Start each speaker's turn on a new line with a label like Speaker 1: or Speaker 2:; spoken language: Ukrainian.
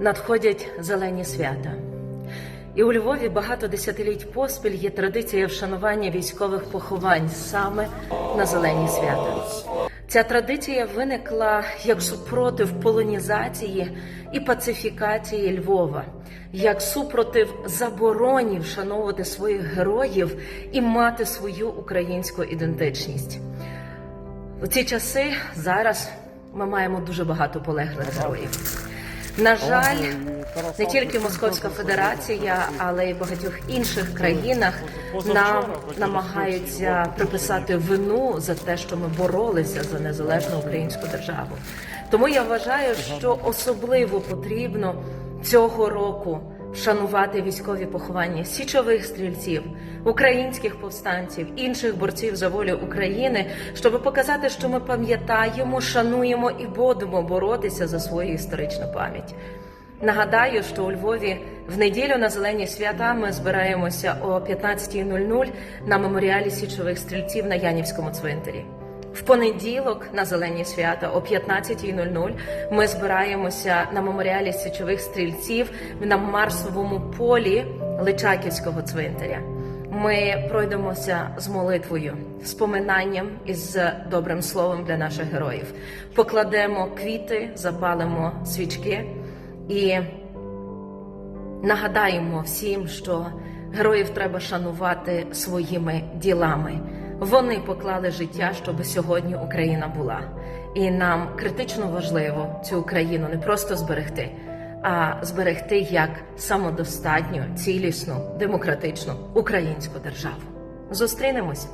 Speaker 1: Надходять зелені свята. І у Львові багато десятиліть поспіль є традиція вшанування військових поховань саме на зелені свята. Ця традиція виникла як супротив полонізації і пацифікації Львова, як супротив забороні вшановувати своїх героїв і мати свою українську ідентичність. У ці часи зараз ми маємо дуже багато полеглих героїв. На жаль, не тільки Московська Федерація, але й в багатьох інших країнах нам намагаються приписати вину за те, що ми боролися за незалежну українську державу. Тому я вважаю, що особливо потрібно цього року вшанувати військові поховання січових стрільців, українських повстанців, інших борців за волю України, щоб показати, що ми пам'ятаємо, шануємо і будемо боротися за свою історичну пам'ять. Нагадаю, що у Львові в неділю на зелені свята ми збираємося о 15.00 на меморіалі січових стрільців на Янівському цвинтарі. Понеділок на зелені свята о 15.00 ми збираємося на меморіалі січових стрільців на Марсовому полі Личаківського цвинтаря. Ми пройдемося з молитвою, з поминанням і з добрим словом для наших героїв. Покладемо квіти, запалимо свічки і нагадаємо всім, що героїв треба шанувати своїми ділами. Вони поклали життя, щоб сьогодні Україна була. І нам критично важливо цю Україну не просто зберегти, а зберегти як самодостатню, цілісну, демократичну українську державу. Зустрінемось.